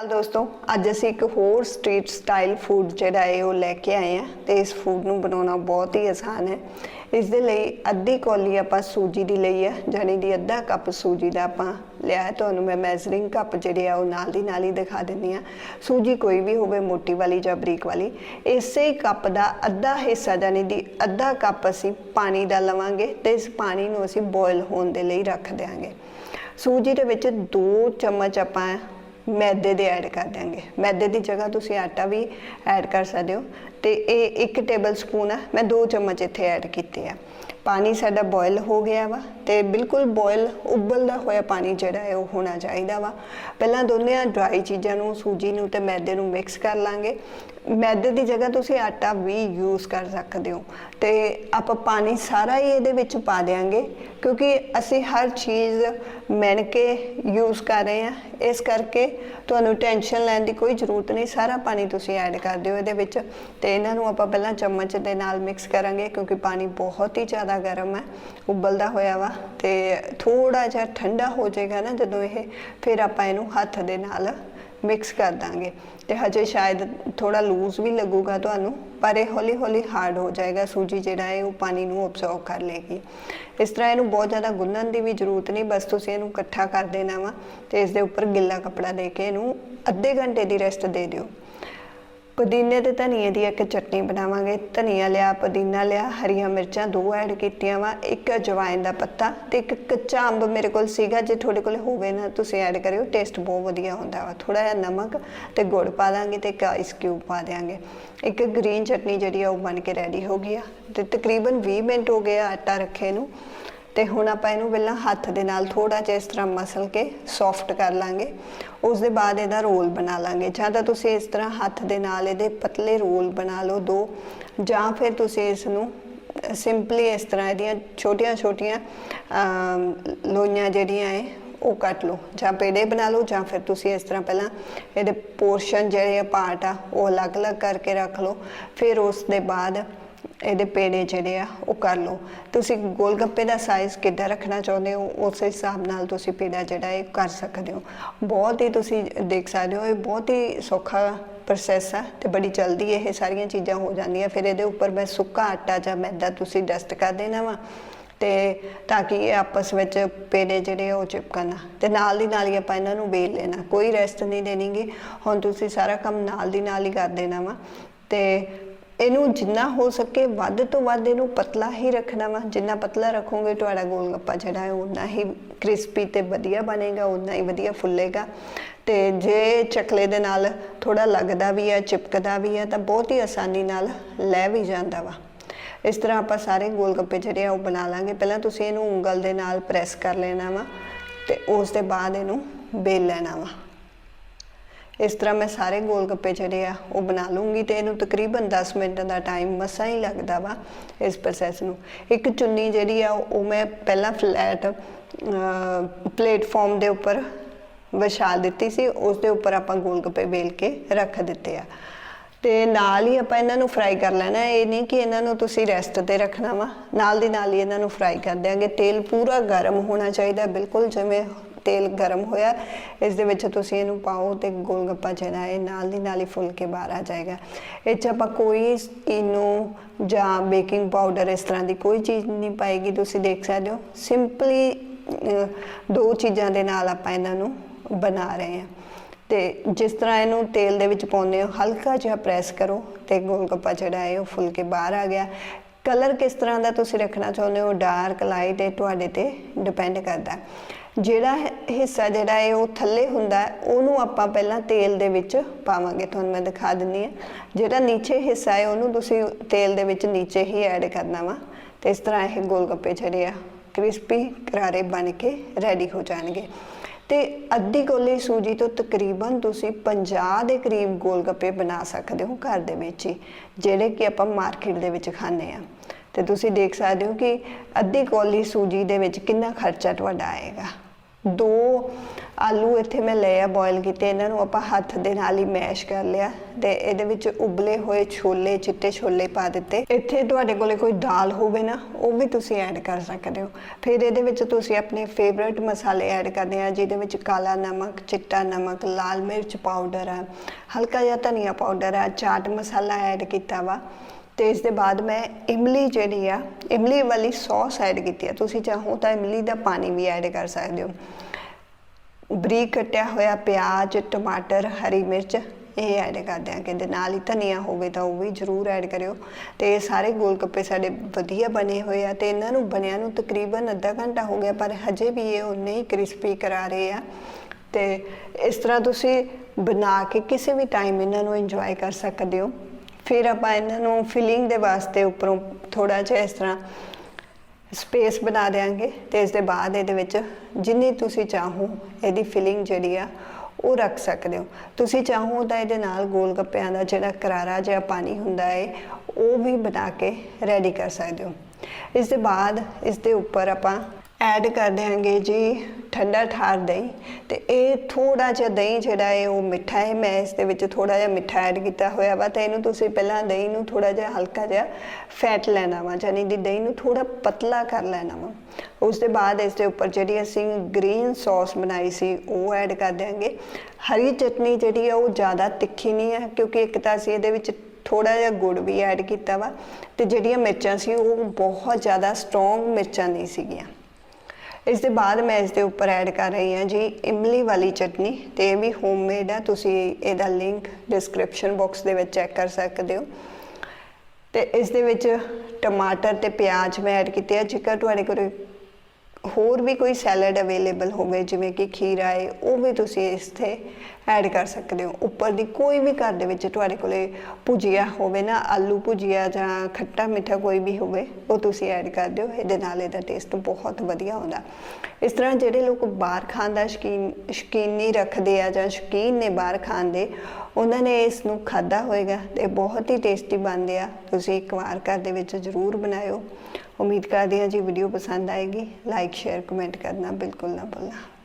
ਹਾਲ ਦੋਸਤੋ, ਅੱਜ ਅਸੀਂ ਇੱਕ ਹੋਰ ਸਟਰੀਟ ਸਟਾਈਲ ਫੂਡ ਜਿਹੜਾ ਹੈ ਉਹ ਲੈ ਕੇ ਆਏ ਆ ਤੇ ਇਸ ਫੂਡ ਨੂੰ ਬਣਾਉਣਾ ਬਹੁਤ ਹੀ ਆਸਾਨ ਹੈ। ਇਸ ਦੇ ਲਈ ਅੱਧੀ ਕੌਲੀ ਆਪਾਂ ਸੂਜੀ ਦੀ ਲਈ ਹੈ ਜਾਨੀ ਦੀ ਅੱਧਾ ਕੱਪ ਸੂਜੀ ਦਾ ਆਪਾਂ ਲਿਆ ਹੈ। ਤੁਹਾਨੂੰ ਮੈਂ ਮੈਜ਼ਰਿੰਗ ਕੱਪ ਜਿਹੜੇ ਆ ਉਹ ਨਾਲ ਦੀ ਨਾਲ ਹੀ ਦਿਖਾ ਦਿੰਨੀ ਆ ਸੂਜੀ ਕੋਈ ਵੀ ਹੋਵੇ, ਮੋਟੀ ਵਾਲੀ ਜਾਂ ਬਰੀਕ ਵਾਲੀ, ਇਸੇ ਕੱਪ ਦਾ ਅੱਧਾ ਹਿੱਸਾ ਜਾਨੀ ਦੀ ਅੱਧਾ ਕੱਪ ਅਸੀਂ ਪਾਣੀ ਦਾ ਲਵਾਂਗੇ ਤੇ ਇਸ ਪਾਣੀ ਨੂੰ ਅਸੀਂ ਬੋਇਲ ਹੋਣ ਦੇ ਲਈ ਰੱਖ ਦਿਆਂਗੇ। ਸੂਜੀ ਦੇ ਵਿੱਚ 2 ਚਮਚ ਆਪਾਂ ਮੈਦੇ ਦੇ ਐਡ ਕਰ ਦਿਆਂਗੇ। ਮੈਦੇ ਦੀ ਜਗ੍ਹਾ ਤੁਸੀਂ ਆਟਾ ਵੀ ਐਡ ਕਰ ਸਕਦੇ ਹੋ ਤੇ ਇਹ 1 ਟੇਬਲ ਸਪੂਨ ਆ। ਮੈਂ 2 ਚਮਚ ਇੱਥੇ ਐਡ ਕੀਤੇ ਆ। ਪਾਣੀ ਸਾਡਾ ਬੋਇਲ ਹੋ ਗਿਆ ਵਾ ਤੇ ਬਿਲਕੁਲ ਬੋਇਲ ਉਬਲਦਾ ਹੋਇਆ ਪਾਣੀ ਜਿਹੜਾ ਹੈ ਉਹ ਹੋਣਾ ਚਾਹੀਦਾ ਵਾ। ਪਹਿਲਾਂ ਦੋਨੇ ਡਰਾਈ ਚੀਜ਼ਾਂ ਨੂੰ, ਸੂਜੀ ਨੂੰ ਤੇ ਮੈਦੇ ਨੂੰ ਮਿਕਸ ਕਰ ਲਾਂਗੇ। ਮੈਦੇ ਦੀ ਜਗ੍ਹਾ ਤੁਸੀਂ ਆਟਾ ਵੀ ਯੂਜ਼ ਕਰ ਸਕਦੇ ਹੋ। ਤੇ ਆਪਾਂ ਪਾਣੀ ਸਾਰਾ ਹੀ ਇਹਦੇ ਵਿੱਚ ਪਾ ਦੇਾਂਗੇ ਕਿਉਂਕਿ ਅਸੀਂ ਹਰ ਚੀਜ਼ ਮਿਣ ਕੇ ਯੂਜ਼ ਕਰ ਰਹੇ ਹਾਂ। ਇਸ ਕਰਕੇ ਤੁਹਾਨੂੰ ਟੈਨਸ਼ਨ ਲੈਣ ਦੀ ਕੋਈ ਜ਼ਰੂਰਤ ਨਹੀਂ, ਸਾਰਾ ਪਾਣੀ ਤੁਸੀਂ ਐਡ ਕਰ ਦਿਓ ਇਹਦੇ ਵਿੱਚ। ਤੇ ਇਹਨਾਂ ਨੂੰ ਆਪਾਂ ਪਹਿਲਾਂ ਚਮਚ ਦੇ ਨਾਲ ਮਿਕਸ ਕਰਾਂਗੇ, ਕਿਉਂਕਿ ਪਾਣੀ ਬਹੁਤ ਹੀ ਜ਼ਿਆਦਾ ਗਰਮ ਹੈ, ਉਬਲਦਾ ਹੋਇਆ ਵਾ। ਤੇ ਥੋੜਾ ਜਿਹਾ ਠੰਡਾ ਹੋ ਜਾਏਗਾ ਨਾ ਜਦੋਂ ਇਹ, ਫਿਰ ਆਪਾਂ ਇਹਨੂੰ ਹੱਥ ਦੇ ਨਾਲ ਮਿਕਸ ਕਰ ਦਾਂਗੇ। ਤੇ ਹਜੇ ਸ਼ਾਇਦ ਥੋੜਾ ਲੂਜ਼ ਵੀ ਲੱਗੂਗਾ ਤੁਹਾਨੂੰ, ਪਰ ਇਹ ਹੌਲੀ ਹੌਲੀ ਹਾਰਡ ਹੋ ਜਾਏਗਾ। ਸੂਜੀ ਜਿਹੜਾ ਹੈ, ਉਹ ਪਾਣੀ ਨੂੰ ਅਬਜ਼ੌਰਬ ਕਰ ਲੇਗੀ ਇਸ ਤਰ੍ਹਾਂ ਇਹਨੂੰ ਬਹੁਤ ਜ਼ਿਆਦਾ ਗੁੰਨਣ ਦੀ ਵੀ ਜ਼ਰੂਰਤ ਨਹੀਂ, ਬਸ ਤੁਸੀਂ ਇਹਨੂੰ ਇਕੱਠਾ ਕਰ ਦੇਣਾ ਵਾ ਤੇ ਇਸ ਦੇ ਉੱਪਰ ਗਿੱਲਾ ਕੱਪੜਾ ਦੇ ਕੇ ਇਹਨੂੰ ਅੱਧੇ ਘੰਟੇ ਦੀ ਰੈਸਟ ਦੇ ਦਿਓ। ਪੁਦੀਨੇ ਤੇ ਧਨੀਏ ਦੀ ਇੱਕ ਚਟਨੀ ਬਣਾਵਾਂਗੇ। ਧਨੀਆ ਲਿਆ, ਪੁਦੀਨਾ ਲਿਆ, ਹਰੀਆਂ ਮਿਰਚਾਂ ਦੋ ਐਡ ਕੀਤੀਆਂ ਵਾ, ਇੱਕ ਅਜਵਾਇਨ ਦਾ ਪੱਤਾ ਤੇ ਇੱਕ ਕੱਚਾ ਅੰਬ ਮੇਰੇ ਕੋਲ ਸੀਗਾ, ਜੇ ਤੁਹਾਡੇ ਕੋਲ ਹੋਵੇ ਨਾ ਤੁਸੀਂ ਐਡ ਕਰਿਓ, ਟੇਸਟ ਬਹੁਤ ਵਧੀਆ ਹੁੰਦਾ ਵਾ। ਥੋੜਾ ਜਿਹਾ ਨਮਕ ਤੇ ਗੁੜ ਪਾ ਦਾਂਗੇ ਤੇ ਇੱਕ ਆਈਸ ਕਿਊਬ ਪਾ ਦਿਆਂਗੇ। ਇੱਕ ਗ੍ਰੀਨ ਚਟਨੀ ਜਿਹੜੀ ਆ ਉਹ ਬਣ ਕੇ ਰੈਡੀ ਹੋ ਗਈ ਆ ਤੇ ਤਕਰੀਬਨ 20 ਮਿੰਟ ਹੋ ਗਏ ਆ ਆਟਾ ਰੱਖੇ ਨੂੰ। ਤੇ ਹੁਣ ਆਪਾਂ ਇਹਨੂੰ ਪਹਿਲਾਂ ਹੱਥ ਦੇ ਨਾਲ ਥੋੜਾ ਜਿਹਾ ਇਸ ਤਰ੍ਹਾਂ ਮਸਲ ਕੇ ਸੌਫਟ ਕਰ ਲਾਂਗੇ। ਉਸ ਦੇ ਬਾਅਦ ਇਹਦਾ ਰੋਲ ਬਣਾ ਲਾਂਗੇ। ਜਾਂ ਤਾਂ ਤੁਸੀਂ ਇਸ ਤਰ੍ਹਾਂ ਹੱਥ ਦੇ ਨਾਲ ਇਹਦੇ ਪਤਲੇ ਰੋਲ ਬਣਾ ਲਓ ਦੋ, ਜਾਂ ਫਿਰ ਤੁਸੀਂ ਇਸ ਨੂੰ ਸਿੰਪਲੀ ਇਸ ਤਰ੍ਹਾਂ ਇਹਦੀਆਂ ਛੋਟੀਆਂ ਛੋਟੀਆਂ ਲੋਈਆਂ ਜਿਹੜੀਆਂ ਹੈ ਉਹ ਕੱਟ ਲਓ। ਜਾਂ ਪੇੜੇ ਬਣਾ ਲਓ, ਜਾਂ ਫਿਰ ਤੁਸੀਂ ਇਸ ਤਰ੍ਹਾਂ ਪਹਿਲਾਂ ਇਹਦੇ ਪੋਰਸ਼ਨ ਜਿਹੜੇ ਪਾਰਟ ਆ, ਉਹ ਅਲੱਗ-ਅਲੱਗ ਕਰਕੇ ਰੱਖ ਲਓ। ਫਿਰ ਉਸ ਦੇ ਬਾਅਦ ਇਹਦੇ ਪੇੜੇ ਜਿਹੜੇ ਆ, ਉਹ ਕਰ ਲਓ। ਤੁਸੀਂ ਗੋਲ ਗੱਪੇ ਦਾ ਸਾਈਜ਼ ਕਿੱਦਾਂ ਰੱਖਣਾ ਚਾਹੁੰਦੇ ਹੋ, ਉਸ ਹਿਸਾਬ ਨਾਲ ਤੁਸੀਂ ਪੇੜਾ ਜਿਹੜਾ ਇਹ ਕਰ ਸਕਦੇ ਹੋ। ਬਹੁਤ ਹੀ ਤੁਸੀਂ ਦੇਖ ਸਕਦੇ ਹੋ, ਇਹ ਬਹੁਤ ਹੀ ਸੌਖਾ ਪ੍ਰੋਸੈਸ ਆ ਤੇ ਬੜੀ ਜਲਦੀ ਇਹ ਸਾਰੀਆਂ ਚੀਜ਼ਾਂ ਹੋ ਜਾਂਦੀਆਂ। ਫਿਰ ਇਹਦੇ ਉੱਪਰ ਮੈਂ ਸੁੱਕਾ ਆਟਾ ਜਾਂ ਮੈਦਾ ਤੁਸੀਂ ਡਸਟ ਕਰ ਦੇਣਾ ਵਾ ਤੇ ਤਾਂ ਕਿ ਇਹ ਆਪਸ ਵਿੱਚ ਪੇੜੇ ਜਿਹੜੇ ਉਹ ਚਿਪਕਣ ਤੇ ਨਾਲ ਦੀ ਨਾਲ ਹੀ ਆਪਾਂ ਇਹਨਾਂ ਨੂੰ ਵੇਲ ਲੈਣਾ। ਕੋਈ ਰੈਸਟ ਨਹੀਂ ਦੇਣੀਗੀ ਹੁਣ ਤੁਸੀਂ ਸਾਰਾ ਕੰਮ ਨਾਲ ਦੀ ਨਾਲ ਹੀ ਕਰ ਦੇਣਾ ਵਾ। ਤੇ ਇਹਨੂੰ ਜਿੰਨਾ ਹੋ ਸਕੇ ਵੱਧ ਤੋਂ ਵੱਧ ਇਹਨੂੰ ਪਤਲਾ ਹੀ ਰੱਖਣਾ ਵਾ। ਜਿੰਨਾ ਪਤਲਾ ਰੱਖੋਗੇ ਤੁਹਾਡਾ ਗੋਲ ਗੱਪਾ ਜਿਹੜਾ ਹੈ ਉਨਾ ਹੀ ਕ੍ਰਿਸਪੀ ਤੇ ਵਧੀਆ ਬਣੇਗਾ ਉਨਾ ਹੀ ਵਧੀਆ ਫੁੱਲੇਗਾ। ਤੇ ਜੇ ਚਕਲੇ ਦੇ ਨਾਲ ਥੋੜਾ ਲੱਗਦਾ ਵੀ ਹੈ, ਚਿਪਕਦਾ ਵੀ ਹੈ, ਤਾਂ ਬਹੁਤ ਹੀ ਆਸਾਨੀ ਨਾਲ ਲੈ ਵੀ ਜਾਂਦਾ ਵਾ। ਇਸ ਤਰ੍ਹਾਂ ਆਪਾਂ ਸਾਰੇ ਗੋਲ ਗੱਪੇ ਜਿਹੜੇ ਆ, ਉਹ ਬਣਾ ਲਾਂਗੇ। ਪਹਿਲਾਂ ਤੁਸੀਂ ਇਹਨੂੰ ਉਂਗਲ ਦੇ ਨਾਲ ਪ੍ਰੈਸ ਕਰ ਲੈਣਾ ਵਾ ਤੇ ਉਸ ਦੇ ਬਾਅਦ ਇਹਨੂੰ ਬੇਲ ਲੈਣਾ ਵਾ। ਇਸ ਤਰ੍ਹਾਂ ਮੈਂ ਸਾਰੇ ਗੋਲ ਗੱਪੇ ਜਿਹੜੇ ਆ, ਉਹ ਬਣਾ ਲੂੰਗੀ ਤੇ ਇਹਨੂੰ ਤਕਰੀਬਨ 10 ਮਿੰਟ ਦਾ ਟਾਈਮ ਮਸਾਂ ਹੀ ਲੱਗਦਾ ਵਾ ਇਸ ਪ੍ਰੋਸੈਸ ਨੂੰ। ਇੱਕ ਚੁੰਨੀ ਜਿਹੜੀ ਆ, ਉਹ ਮੈਂ ਪਹਿਲਾਂ ਫਲੈਟ ਪਲੇਟਫਾਰਮ ਦੇ ਉੱਪਰ ਵਿਛਾ ਦਿੱਤੀ ਸੀ, ਉਸ ਦੇ ਉੱਪਰ ਆਪਾਂ ਗੋਲ ਗੱਪੇ ਵੇਲ ਕੇ ਰੱਖ ਦਿੱਤੇ ਆ। ਤੇ ਨਾਲ ਹੀ ਆਪਾਂ ਇਹਨਾਂ ਨੂੰ ਫਰਾਈ ਕਰ ਲੈਣਾ, ਇਹ ਨਹੀਂ ਕਿ ਇਹਨਾਂ ਨੂੰ ਤੁਸੀਂ ਰੈਸਟ ਤੇ ਰੱਖਣਾ ਵਾ। ਨਾਲ ਦੀ ਨਾਲ ਹੀ ਇਹਨਾਂ ਨੂੰ ਫਰਾਈ ਕਰ ਦਿਆਂਗੇ। ਤੇਲ ਪੂਰਾ ਗਰਮ ਹੋਣਾ ਚਾਹੀਦਾ, ਬਿਲਕੁਲ ਜਿਵੇਂ ਤੇਲ ਗਰਮ ਹੋਇਆ। ਇਸ ਦੇ ਵਿੱਚ ਤੁਸੀਂ ਇਹਨੂੰ ਪਾਓ ਤੇ ਗੋਲ ਗੱਪਾ ਜਿਹੜਾ ਹੈ ਨਾਲ ਦੀ ਨਾਲ ਹੀ ਫੁੱਲ ਕੇ ਬਾਹਰ ਆ ਜਾਏਗਾ। ਇਹ ਚ ਆਪਾਂ ਕੋਈ ਇਹਨੂੰ ਜਾਂ ਬੇਕਿੰਗ ਪਾਊਡਰ ਇਸ ਤਰ੍ਹਾਂ ਦੀ ਕੋਈ ਚੀਜ਼ ਨਹੀਂ ਪਾਏਗੀ, ਤੁਸੀਂ ਦੇਖ ਸਕਦੇ ਹੋ। ਸਿੰਪਲੀ ਦੋ ਚੀਜ਼ਾਂ ਦੇ ਨਾਲ ਆਪਾਂ ਇਹਨਾਂ ਨੂੰ ਬਣਾ ਰਹੇ ਹਾਂ। ਤੇ ਜਿਸ ਤਰ੍ਹਾਂ ਇਹਨੂੰ ਤੇਲ ਦੇ ਵਿੱਚ ਪਾਉਂਦੇ ਹੋ, ਹਲਕਾ ਜਿਹਾ ਪ੍ਰੈਸ ਕਰੋ ਤੇ ਗੋਲ ਗੱਪਾ ਜਿਹੜਾ ਹੈ, ਉਹ ਫੁੱਲ ਕੇ ਬਾਹਰ ਆ ਗਿਆ। ਕਲਰ ਕਿਸ ਤਰ੍ਹਾਂ ਦਾ ਤੁਸੀਂ ਰੱਖਣਾ ਚਾਹੁੰਦੇ ਹੋ? ਡਾਰਕ ਲਾਈਟ ਇਹ ਤੁਹਾਡੇ ਤੇ ਡਿਪੈਂਡ ਕਰਦਾ। ਜਿਹੜਾ ਹਿੱਸਾ ਜਿਹੜਾ ਹੈ ਉਹ ਥੱਲੇ ਹੁੰਦਾ ਉਹਨੂੰ ਆਪਾਂ ਪਹਿਲਾਂ ਤੇਲ ਦੇ ਵਿੱਚ ਪਾਵਾਂਗੇ। ਤੁਹਾਨੂੰ ਮੈਂ ਦਿਖਾ ਦਿੰਨੀ ਆ ਜਿਹੜਾ ਨੀਚੇ ਹਿੱਸਾ ਹੈ, ਉਹਨੂੰ ਤੁਸੀਂ ਤੇਲ ਦੇ ਵਿੱਚ ਨੀਚੇ ਹੀ ਐਡ ਕਰਨਾ ਵਾ। ਤੇ ਇਸ ਤਰ੍ਹਾਂ ਇਹ ਗੋਲ ਗੱਪੇ ਜਿਹੜੇ ਆ, ਕ੍ਰਿਸਪੀ ਕਰਾਰੇ ਬਣ ਕੇ ਰੈਡੀ ਹੋ ਜਾਣਗੇ। ਤੇ ਅੱਧੀ ਕੋਲੀ ਸੂਜੀ ਤੋਂ ਤਕਰੀਬਨ ਤੁਸੀਂ 50 ਦੇ ਕਰੀਬ ਗੋਲ ਗੱਪੇ ਬਣਾ ਸਕਦੇ ਹੋ ਘਰ ਦੇ ਵਿੱਚ ਹੀ, ਜਿਹੜੇ ਕਿ ਆਪਾਂ ਮਾਰਕੀਟ ਦੇ ਵਿੱਚ ਖਾਂਦੇ ਆ ਤੇ ਤੁਸੀਂ ਦੇਖ ਸਕਦੇ ਹੋ ਕਿ ਅੱਧੀ ਕੌਲੀ ਸੂਜੀ ਦੇ ਵਿੱਚ ਕਿੰਨਾ ਖਰਚਾ ਤੁਹਾਡਾ ਆਏਗਾ। ਦੋ ਆਲੂ ਇੱਥੇ ਮੈਂ ਲਏ ਆ ਬੋਇਲ ਕੀਤੇ, ਇਹਨਾਂ ਨੂੰ ਆਪਾਂ ਹੱਥ ਦੇ ਨਾਲ ਹੀ ਮੈਸ਼ ਕਰ ਲਿਆ ਤੇ ਇਹਦੇ ਵਿੱਚ ਉਬਲੇ ਹੋਏ ਛੋਲੇ, ਚਿੱਟੇ ਛੋਲੇ ਪਾ ਦਿੱਤੇ। ਇੱਥੇ ਤੁਹਾਡੇ ਕੋਲੇ ਕੋਈ ਦਾਲ ਹੋਵੇ ਨਾ, ਉਹ ਵੀ ਤੁਸੀਂ ਐਡ ਕਰ ਸਕਦੇ ਹੋ। ਫਿਰ ਇਹਦੇ ਵਿੱਚ ਤੁਸੀਂ ਆਪਣੇ ਫੇਵਰਿਟ ਮਸਾਲੇ ਐਡ ਕਰਦੇ ਆ, ਜਿਹਦੇ ਵਿੱਚ ਕਾਲਾ ਨਮਕ, ਚਿੱਟਾ ਨਮਕ, ਲਾਲ ਮਿਰਚ ਪਾਊਡਰ ਆ, ਹਲਕਾ ਜਿਹਾ ਧਨੀਆ ਪਾਊਡਰ ਆ, ਚਾਟ ਮਸਾਲਾ ਐਡ ਕੀਤਾ ਵਾ। ਤੇ ਇਸ ਦੇ ਬਾਅਦ ਮੈਂ ਇਮਲੀ ਜਿਹੜੀ ਆ, ਇਮਲੀ ਵਾਲੀ ਸੌਸ ਐਡ ਕੀਤੀ ਆ। ਤੁਸੀਂ ਚਾਹੋ ਤਾਂ ਇਮਲੀ ਦਾ ਪਾਣੀ ਵੀ ਐਡ ਕਰ ਸਕਦੇ ਹੋ। ਬਰੀਕ ਕੱਟਿਆ ਹੋਇਆ ਪਿਆਜ਼, ਟਮਾਟਰ, ਹਰੀ ਮਿਰਚ ਇਹ ਐਡ ਕਰ ਦਿਆਂਗੇ ਦੇ ਨਾਲ ਹੀ ਧਨੀਆ ਹੋਵੇ ਤਾਂ ਉਹ ਵੀ ਜ਼ਰੂਰ ਐਡ ਕਰਿਓ। ਤੇ ਇਹ ਸਾਰੇ ਗੋਲ ਗੱਪੇ ਸਾਡੇ ਵਧੀਆ ਬਣੇ ਹੋਏ ਆ ਤੇ ਇਹਨਾਂ ਨੂੰ ਬਣਿਆ ਨੂੰ ਤਕਰੀਬਨ ਅੱਧਾ ਘੰਟਾ ਹੋ ਗਿਆ, ਪਰ ਹਜੇ ਵੀ ਇਹ ਉਨੇ ਹੀ ਕ੍ਰਿਸਪੀ ਕਰਾ ਰਹੇ ਆ। ਤੇ ਇਸ ਤਰ੍ਹਾਂ ਤੁਸੀਂ ਬਣਾ ਕੇ ਕਿਸੇ ਵੀ ਟਾਈਮ ਇਹਨਾਂ ਨੂੰ ਇੰਜੋਏ ਕਰ ਸਕਦੇ ਹੋ। ਫਿਰ ਆਪਾਂ ਇਹਨਾਂ ਨੂੰ ਫਿਲਿੰਗ ਦੇ ਵਾਸਤੇ ਉੱਪਰੋਂ ਥੋੜਾ ਜਿਹਾ ਇਸ ਤਰ੍ਹਾਂ ਸਪੇਸ ਬਣਾ ਦੇਾਂਗੇ ਤੇ ਇਸ ਦੇ ਬਾਅਦ ਇਹਦੇ ਵਿੱਚ ਜਿੰਨੀ ਤੁਸੀਂ ਚਾਹੋ ਇਹਦੀ ਫਿਲਿੰਗ ਜਿਹੜੀ ਆ, ਉਹ ਰੱਖ ਸਕਦੇ ਹੋ। ਤੁਸੀਂ ਚਾਹੋ ਤਾਂ ਇਹਦੇ ਨਾਲ ਗੋਲ ਗੱਪਿਆਂ ਦਾ ਜਿਹੜਾ ਕਰਾਰਾ ਜਿਹਾ ਪਾਣੀ ਹੁੰਦਾ ਹੈ ਉਹ ਵੀ ਬਣਾ ਕੇ ਰੈਡੀ ਕਰ ਸਕਦੇ ਹੋ। ਇਸ ਦੇ ਬਾਅਦ ਇਸ ਦੇ ਉੱਪਰ ਆਪਾਂ ਐਡ ਕਰ ਦਿਆਂਗੇ ਜੀ, ਠੰਡਾ ਠਾਰ ਦਹੀਂ। ਤੇ ਇਹ ਥੋੜਾ ਜਿਹਾ ਦਹੀਂ ਜਿਹੜਾ ਹੈ, ਉਹ ਮਿੱਠਾ ਹੈ। ਮੈਂ ਇਸ ਦੇ ਵਿੱਚ ਥੋੜਾ ਜਿਹਾ ਮਿੱਠਾ ਐਡ ਕੀਤਾ ਹੋਇਆ ਵਾ ਤਾਂ ਇਹਨੂੰ ਤੁਸੀਂ ਪਹਿਲਾਂ ਦਹੀਂ ਨੂੰ ਥੋੜਾ ਜਿਹਾ ਹਲਕਾ ਜਿਹਾ ਫੈਟ ਲੈਣਾ ਵਾ ਯਾਨੀ ਦੀ ਦਹੀਂ ਨੂੰ ਥੋੜਾ ਪਤਲਾ ਕਰ ਲੈਣਾ ਵਾ। ਉਸ ਦੇ ਬਾਅਦ ਇਸ ਦੇ ਉੱਪਰ ਜਿਹੜੀ ਅਸੀਂ ਗ੍ਰੀਨ ਸੌਸ ਬਣਾਈ ਸੀ, ਉਹ ਐਡ ਕਰ ਦਿਆਂਗੇ। ਹਰੀ ਚਟਨੀ ਜਿਹੜੀ ਹੈ ਉਹ ਜ਼ਿਆਦਾ ਤਿੱਖੀ ਨਹੀਂ ਹੈ, ਕਿਉਂਕਿ ਇੱਕ ਤਾਂ ਅਸੀਂ ਇਹਦੇ ਵਿੱਚ ਥੋੜਾ ਜਿਹਾ ਗੁੜ ਵੀ ਐਡ ਕੀਤਾ ਵਾ। ਤੇ ਜਿਹੜੀਆਂ ਮਿਰਚਾਂ ਸੀ, ਉਹ ਬਹੁਤ ਜ਼ਿਆਦਾ ਸਟਰੋਂਗ ਮਿਰਚਾਂ ਨਹੀਂ ਸੀਗੀਆਂ। ਇਸ ਦੇ ਬਾਅਦ ਮੈਂ ਇਸ ਦੇ ਉੱਪਰ ਐਡ ਕਰ ਰਹੀ ਹਾਂ ਜੀ ਇਮਲੀ ਵਾਲੀ ਚਟਨੀ ਤੇ ਇਹ ਵੀ ਹੋਮਮੇਡ ਹੈ ਤੁਸੀਂ ਇਹਦਾ ਲਿੰਕ ਡਿਸਕ੍ਰਿਪਸ਼ਨ ਬਾਕਸ ਦੇ ਵਿੱਚ ਚੈੱਕ ਕਰ ਸਕਦੇ ਹੋ। ਤੇ ਇਸ ਦੇ ਵਿੱਚ ਟਮਾਟਰ ਤੇ ਪਿਆਜ਼ ਮੈਂ ਐਡ ਕੀਤੇ ਆ। ਜੇਕਰ ਤੁਹਾਡੇ ਕੋਲ ਹੋਰ ਵੀ ਕੋਈ ਸੈਲਡ ਅਵੇਲੇਬਲ ਹੋਵੇ, ਜਿਵੇਂ ਕਿ ਖੀਰਾ ਹੈ, ਉਹ ਵੀ ਤੁਸੀਂ ਇਸ ਤੇ ਐਡ ਕਰ ਸਕਦੇ ਹੋ। ਉੱਪਰ ਦੀ ਕੋਈ ਵੀ ਘਰ ਦੇ ਵਿੱਚ ਤੁਹਾਡੇ ਕੋਲੇ ਭੁਜੀਆ ਹੋਵੇ ਨਾ, ਆਲੂ ਭੁਜੀਆ ਜਾਂ ਖੱਟਾ ਮਿੱਠਾ ਕੋਈ ਵੀ ਹੋਵੇ, ਉਹ ਤੁਸੀਂ ਐਡ ਕਰ ਦਿਓ। ਇਹਦੇ ਨਾਲ ਇਹਦਾ ਟੇਸਟ ਬਹੁਤ ਵਧੀਆ ਹੁੰਦਾ ਇਸ ਤਰ੍ਹਾਂ ਜਿਹੜੇ ਲੋਕ ਬਾਹਰ ਖਾਣ ਦਾ ਸ਼ਕੀਨ, ਸ਼ਕੀਨੀ ਰੱਖਦੇ ਆ ਜਾਂ ਸ਼ਕੀਨ ਨੇ ਬਾਹਰ ਖਾਣ ਦੇ, ਉਹਨਾਂ ਨੇ ਇਸ ਨੂੰ ਖਾਦਾ ਹੋਏਗਾ ਤੇ ਬਹੁਤ ਹੀ ਟੇਸਟੀ ਬਣਦੇ ਆ। ਤੁਸੀਂ ਇੱਕ ਵਾਰ ਘਰ ਦੇ ਵਿੱਚ ਜ਼ਰੂਰ ਬਣਾਇਓ। ਉਮੀਦ ਕਰਦੇ ਹਾਂ ਜੀ ਵੀਡੀਓ ਪਸੰਦ ਆਏਗੀ। ਲਾਈਕ ਸ਼ੇਅਰ ਕਮੈਂਟ ਕਰਨਾ ਬਿਲਕੁਲ ਨਾ ਭੁੱਲਣਾ।